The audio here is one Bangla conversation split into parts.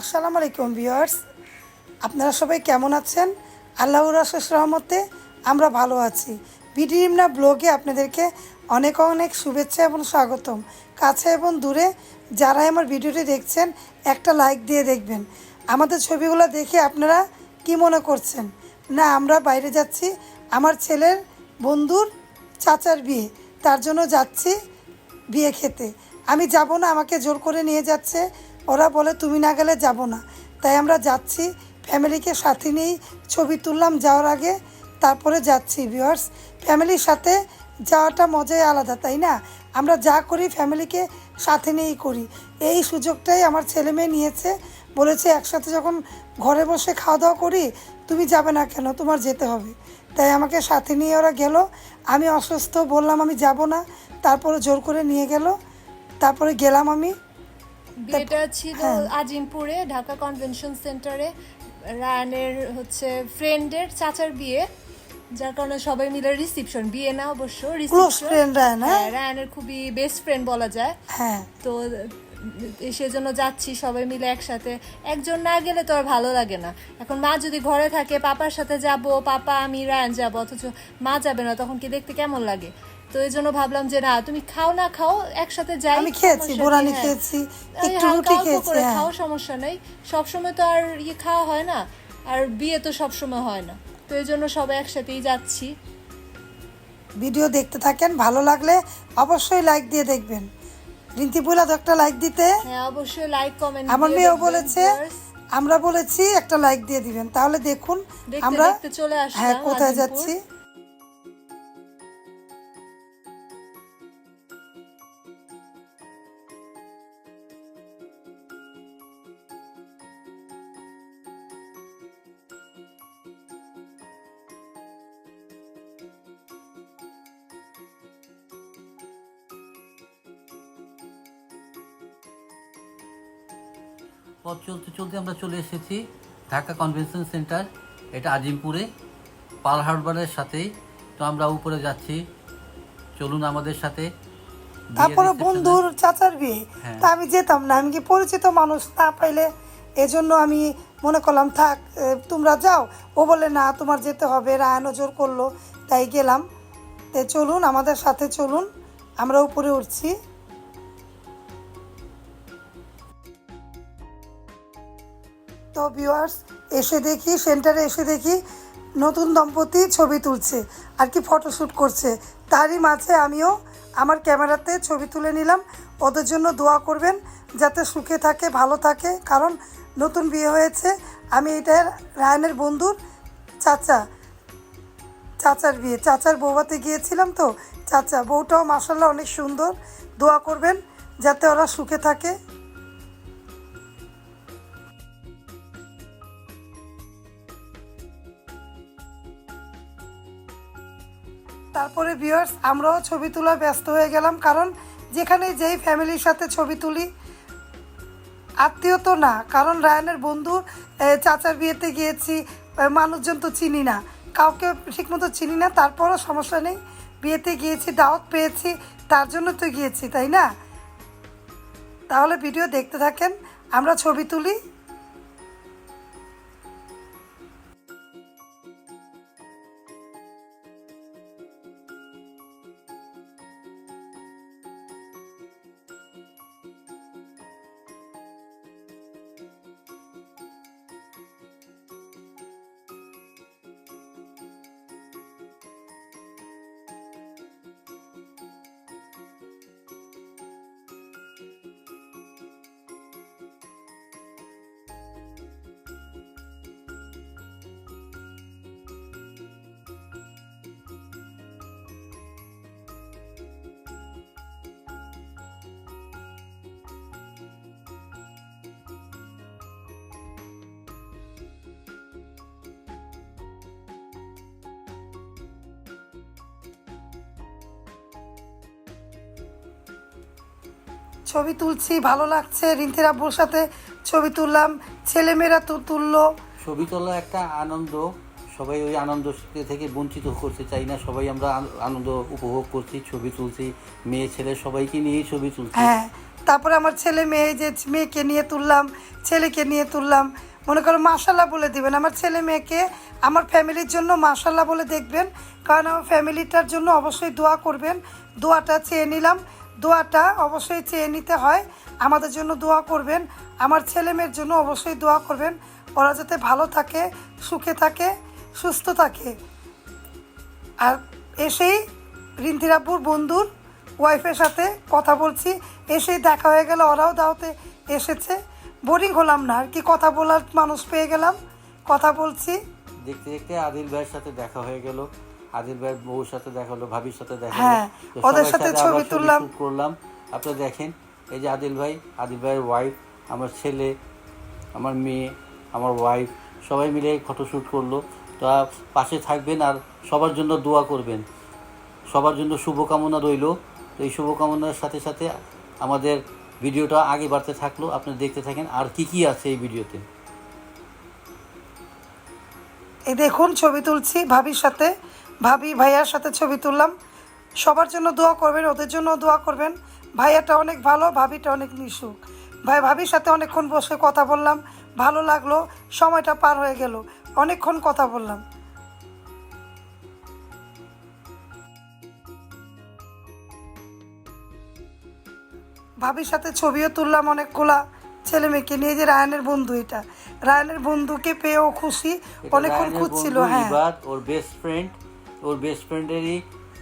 আসসালামু আলাইকুম ভিউয়ার্স। আপনারা সবাই কেমন আছেন? আল্লাহর আশেষ রহমতে আমরা ভালো আছি। বিডিএমনা ব্লগে আপনাদেরকে অনেক অনেক শুভেচ্ছা এবং স্বাগতম। কাছে এবং দূরে যারাই আমার ভিডিওটি দেখছেন, একটা লাইক দিয়ে দেখবেন। আমাদের ছবিগুলো দেখে আপনারা কি মনে করছেন? না, আমরা বাইরে যাচ্ছি। আমার ছেলের বন্ধুর চাচার বিয়ে। তার জন্য যাচ্ছি বিয়ে খেতে। আমি যাব না, আমাকে জোর করে নিয়ে যাচ্ছে ওরা বলে, তুমি না গেলে যাব না। তাই আমরা যাচ্ছি, ফ্যামিলিকে সাথে নিয়েই ছবি তুললাম যাওয়ার আগে, তারপরে যাচ্ছি, ভিউয়ার্স। ফ্যামিলির সাথে যাওয়াটা মজাই আলাদা, তাই না? আমরা যা করি, ফ্যামিলিকে সাথে নিয়েই করি। এই সুযোগটাই আমার ছেলে মেয়ে নিয়েছে। বলেছে, একসাথে যখন ঘরে বসে খাওয়া দাওয়া করি, তুমি যাবে না কেন? তোমার যেতে হবে। তাই আমাকে সাথে নিয়ে ওরা গেল। আমি অসুস্থ, বললাম, আমি যাব না। তারপরে জোর করে নিয়ে গেল। তারপরে গেলাম আমি। বিয়েটা ছিল হ্যাঁ। আজিমপুরে ঢাকা কনভেনশন সেন্টারে রায়ানের হচ্ছে ফ্রেন্ডের চাচার বিয়ে যার কারণে সবাই মিলে রিসিপশন বিয়ে না অবশ্য রিসিপশন রায়ন হ্যাঁ? রায়ানের খুবই বেস্ট ফ্রেন্ড বলা যায়। হ্যাঁ। তো সেজন্য যাচ্ছি সবাই মিলে একসাথে। একজন না গেলে তো আর ভালো লাগে না। এখন মা যদি ঘরে থাকে পাপার সাথে যাব পাপা আমি রায়ান যাব অথচ মা যাবে না তখন কি দেখতে কেমন লাগে? তো এই জন্য ভাবলাম যে না তুমি খাও না খাও একসাথে যাই আমি খেয়েছি, বোরানি হ্যাঁ। খেয়েছি, একটু রুটি খেয়েছি, হ্যাঁ। খাও সমস্যা নেই। সবসময় তো আর ইয়ে খাওয়া হয় না আর বিয়ে তো সবসময় হয় না। তো এই জন্য সবাই একসাথেই যাচ্ছি। ভিডিও দেখতে থাকেন ভালো লাগলে অবশ্যই লাইক দিয়ে দেখবেন। রিন্তি বলে তো একটা লাইক দিতে। হ্যাঁ অবশ্যই লাইক কমেন্ট আমার মেয়েও বলেছে আমরা বলেছি একটা লাইক দিয়ে দিবেন। তাহলে দেখুন আমরা চলে আসলাম হ্যাঁ কোথায় যাচ্ছি? পথ চলতে চলতে আমরা চলে এসেছি ঢাকা কনভেনশন সেন্টার এটা আজিমপুরে পাল হারবারের সাথেই। তো আমরা উপরে যাচ্ছি। চলুন আমাদের সাথে। তারপরে বন্ধুর চাচার বিয়ে। হ্যাঁ। তা আমি যেতাম না আমি কি পরিচিত মানুষ না পাইলে? এজন্য আমি মনে করলাম থাক তোমরা যাও। ও বলে না তোমার যেতে হবে। রায়নও জোর করল তাই গেলাম। তে চলুন আমাদের সাথে চলুন। আমরা উপরে উঠছি। তো ভিউয়ার্স এসে দেখি সেন্টারে এসে দেখি নতুন দম্পতি ছবি তুলছে আর কি ফটোশ্যুট করছে। তারই মাঝে আমিও আমার ক্যামেরাতে ছবি তুলে নিলাম। ওদের জন্য দোয়া করবেন যাতে সুখে থাকে, ভালো থাকে। কারণ নতুন বিয়ে হয়েছে। আমি এটা রায়নের বন্ধুর চাচা, চাচার বিয়ে। চাচার বৌভাতে গিয়েছিলাম তো, চাচা। বউটাও মাসাল্লাহ অনেক সুন্দর। দোয়া করবেন যাতে ওরা সুখে থাকে। তারপরে ভিউয়ার্স আমরাও ছবি তোলা ব্যস্ত হয়ে গেলাম, কারণ যেখানে যেই ফ্যামিলির সাথে ছবি তুলি, আত্মীয় তো না, কারণ রায়ানের বন্ধু চাচার বিয়েতে গিয়েছি মানুষজন তো চিনি না, কাউকে ঠিকমতো চিনি না, তারপরও সমস্যা নেই, বিয়েতে গিয়েছি, দাওয়াত পেয়েছি, তার জন্য তো গিয়েছি, তাই না? তাহলে ভিডিও দেখতে থাকেন, আমরা ছবি তুলি ছবি তুলছি ভালো লাগছে। রিন্তির আব্বুর সাথে ছবি তুললাম। ছেলেমেয়েরা তো তুললো। ছবি তোলা একটা আনন্দ। সবাই ওই আনন্দ থেকে বঞ্চিত করতে চাই না। সবাই আমরা আনন্দ উপভোগ করছি ছবি তুলছি। মেয়ে ছেলে সবাইকে নিয়েই ছবি তুলছি। হ্যাঁ তারপরে আমার ছেলে মেয়ে যে মেয়েকে নিয়ে তুললাম ছেলেকে নিয়ে তুললাম। মনে করো মাশাল্লাহ বলে দিবেন। আমার ছেলে মেয়েকে আমার ফ্যামিলির জন্য মাশাল্লাহ বলে দেখবেন। কারণ আমার ফ্যামিলিটার জন্য অবশ্যই দোয়া করবেন। দোয়াটা চেয়ে নিলাম। দোয়াটা অবশ্যই চেয়ে নিতে হয়। আমাদের জন্য দোয়া করবেন। আমার ছেলে মেয়ের জন্য অবশ্যই দোয়া করবেন। ওরা যাতে ভালো থাকে, সুখে থাকে, সুস্থ থাকে। আর এসেই রিন্তিরাপুর বন্ধুর ওয়াইফের সাথে কথা বলছি। এসেই দেখা হয়ে গেল, ওরাও দাওতে এসেছে। বোরিং হলাম না, আর কি কথা বলার মানুষ পেয়ে গেলাম। কথা বলছি। দেখতে দেখতে আদিল ভাইয়ের সাথে দেখা হয়ে গেল। আদিল ভাইয়ের বউর সাথে দেখা হলো ভাবির সাথে দেখা হ্যাঁ, ওদের সাথে ছবি তুললাম। করলাম। আপনারা দেখেন এই যে আদিল ভাই আদিল ভাইয়ের ওয়াইফ আমার ছেলে আমার মেয়ে আমার ওয়াইফ সবাই মিলে ফটোশ্যুট করল। তা পাশে থাকবেন আর সবার জন্য দোয়া করবেন। সবার জন্য শুভকামনা রইল। তো এই শুভকামনার সাথে সাথে আমাদের ভিডিওটা আগে বাড়তে থাকল। আপনি দেখতে থাকেন আর কি কি আছে এই ভিডিওতে। এই দেখুন ছবি তুলছি ভাবির সাথে। ভাবি ভাইয়ার সাথে ছবি তুললাম। সবার জন্য দোয়া করবেন ওদের জন্য দোয়া করবেন। ভাইয়াটা অনেক ভালো ভাবিটা অনেক মিশুক ভাই ভাবির সাথে অনেকক্ষণ বসে কথা বললাম ভালো লাগল সময়টা পার হয়ে গেল অনেকক্ষণ কথা বললাম। ভাবির সাথে ছবিও তুললাম অনেকগুলা ছেলে মেয়েকে নিয়ে যে রায়ানের বন্ধু এটা। রায়ানের বন্ধুকে পেয়েও খুশি অনেকক্ষণ খুঁজছিল হ্যাঁ। ওর বেস্ট ফ্রেন্ড ওর বেস্ট ফ্রেন্ডেরই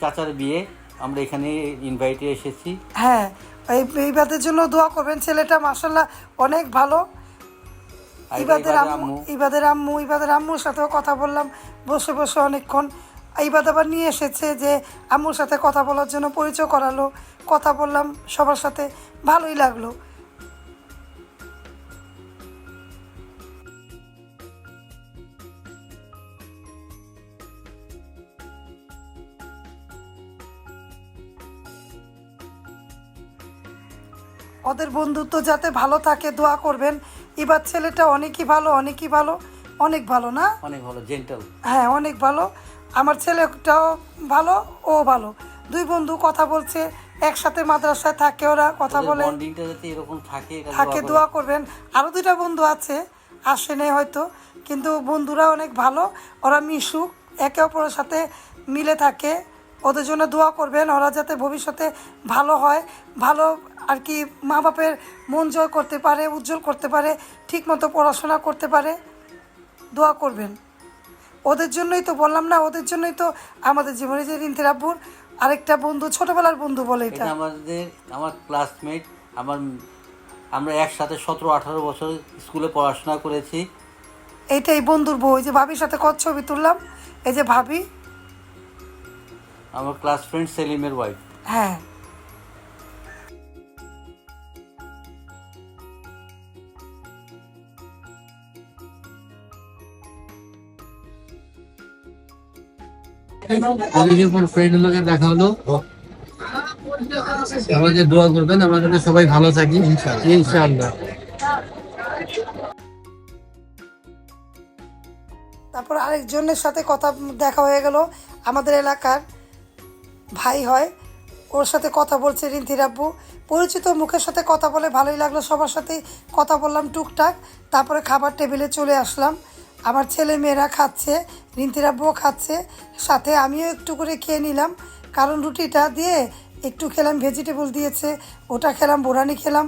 চাচার বিয়ে। আমরা এখানে ইনভাইটে এসেছি। হ্যাঁ এই ইবাদের জন্য দোয়া করবেন। ছেলেটা মাসাল্লাহ অনেক ভালো। ইবাদের আম্মু ইবাদের আম্মু ইবাদের আম্মুর সাথেও কথা বললাম বসে বসে অনেকক্ষণ। ইবাদ আবার নিয়ে এসেছে যে আম্মুর সাথে কথা বলার জন্য পরিচয় করালো। কথা বললাম সবার সাথে ভালোই লাগল। ওদের বন্ধুত্ব যাতে ভালো থাকে দোয়া করবেন। এবার ছেলেটা অনেকই ভালো অনেকই ভালো অনেক ভালো না? অনেক ভালো জেন্টাল হ্যাঁ অনেক ভালো। আমার ছেলেটাও ভালো ও ভালো। দুই বন্ধু কথা বলছে একসাথে মাদ্রাসায় থাকে ওরা কথা বলে। এরকম থাকে থাকে দোয়া দোয়া করবেন। আরও দুইটা বন্ধু আছে আসেনি হয়তো কিন্তু বন্ধুরা অনেক ভালো। ওরা মিশুক একে অপরের সাথে মিলে থাকে। ওদের জন্য দোয়া করবেন ওরা যাতে ভবিষ্যতে ভালো হয় ভালো আর কি মা বাপের মন জয় করতে পারে উজ্জ্বল করতে পারে ঠিক মতো পড়াশোনা করতে পারে দোয়া করবেন। ওদের জন্যই তো বললাম না ওদের জন্যই তো আমাদের জীবনে যে রিন্তির আব্বুর আরেকটা বন্ধু ছোটবেলার বন্ধু বলে এটা। আমাদের আমার ক্লাসমেট আমার আমরা একসাথে সতেরো আঠারো বছর স্কুলে পড়াশোনা করেছি। এইটাই বন্ধুর বউ যে ভাবির সাথে কত ছবি তুললাম এই যে ভাবি আমার ক্লাস ফ্রেন্ড সেলিমের ওয়াইফ হ্যাঁ। ফ্রেন্ডের লোকের দেখা হলো আমাদের দোয়া করবেন আমাদের সবাই ভালো থাকি। ইনশাআল্লাহ। তারপর আরেকজনের সাথে কথা দেখা হয়ে গেল আমাদের এলাকার ভাই হয় ওর সাথে কথা বলছে রিন্তির আব্বু। পরিচিত মুখের সাথে কথা বলে ভালোই লাগল সবার সাথে কথা বললাম টুকটাক। তারপরে খাবার টেবিলে চলে আসলাম। আমার ছেলে মেয়েরা খাচ্ছে রিন্তির আব্বুও খাচ্ছে। সাথে আমিও একটু করে খেয়ে নিলাম। কারণ রুটিটা দিয়ে একটু খেলাম ভেজিটেবল দিয়েছে ওটা খেলাম বোরানি খেলাম।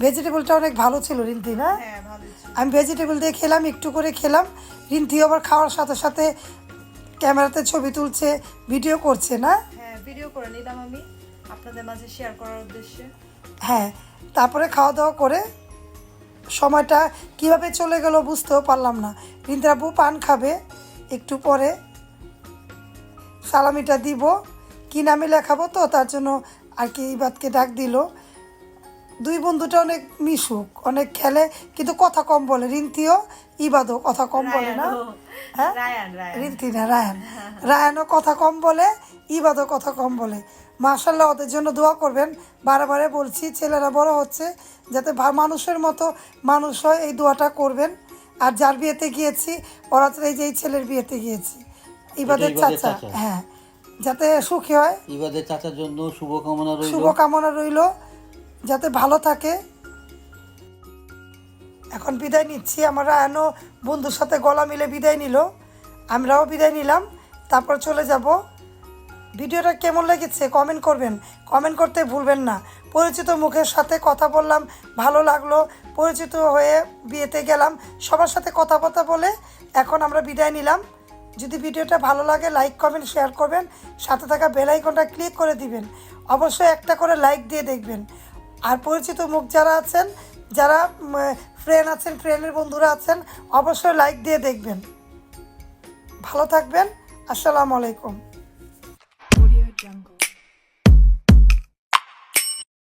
ভেজিটেবলটা অনেক ভালো ছিল রিন্তি না? আমি ভেজিটেবল দিয়ে খেলাম একটু করে খেলাম। রিন্তি আবার খাওয়ার সাথে সাথে ক্যামেরাতে ছবি তুলছে ভিডিও করছে না? হ্যাঁ ভিডিও করে নিলাম আমি আপনাদের মাঝে শেয়ার করার উদ্দেশ্যে। হ্যাঁ তারপরে খাওয়া দাওয়া করে সময়টা কীভাবে চলে গেল বুঝতেও পারলাম না। রিন্দ্রাবু পান খাবে, একটু পরে সালামিটা দিব, কি নামে লেখাবো তো, তার জন্য আর কি ইবাদকে ডাক দিল। দুই বন্ধুটা অনেক মিশুক অনেক খেলে কিন্তু কথা কম বলে। রিন্তিও ইবাদও কথা কম বলে না? হ্যাঁ? Ryan Ryan. রিন্তি না রায়ান। রায়ানও কথা কম বলে ইবাদও কথা কম বলে। মার্শাল্লাহ ওদের জন্য দোয়া করবেন। বারে বারে বলছি ছেলেরা বড় হচ্ছে যাতে মানুষের মতো মানুষ হয় এই দোয়াটা করবেন। আর যার বিয়েতে গিয়েছি ওরা তো এই যে এই ছেলের বিয়েতে গিয়েছি। ইবাদের চাচা। চাচা। হ্যাঁ। যাতে সুখী হয়। ইবাদের চাচার জন্য শুভকামনা রইল। শুভকামনা রইল। যাতে ভালো থাকে। এখন বিদায় নিচ্ছি। আমরা রায়ানও বন্ধুর সাথে গলা মিলে বিদায় নিল। আমরাও বিদায় নিলাম। তারপর চলে যাব। ভিডিওটা কেমন লেগেছে কমেন্ট করবেন। কমেন্ট করতে ভুলবেন না। পরিচিত মুখের সাথে কথা বললাম, ভালো লাগল। পরিচিত হয়ে বিয়েতে গেলাম, সবার সাথে কথাবার্তা বলে এখন আমরা বিদায় নিলাম। যদি ভিডিওটা ভালো লাগে, লাইক, কমেন্ট, শেয়ার করবেন। সাথে থাকা বেল আইকনটা ক্লিক করে দিবেন। অবশ্যই একটা করে লাইক দিয়ে দেখবেন। আর পরিচিত মুখ যারা আছেন, যারা ফ্রেন্ড আছেন ফ্রেন্ডের বন্ধুরা আছেন, অবশ্যই লাইক দিয়ে দেখবেন। ভালো থাকবেন। আসসালামু আলাইকুম।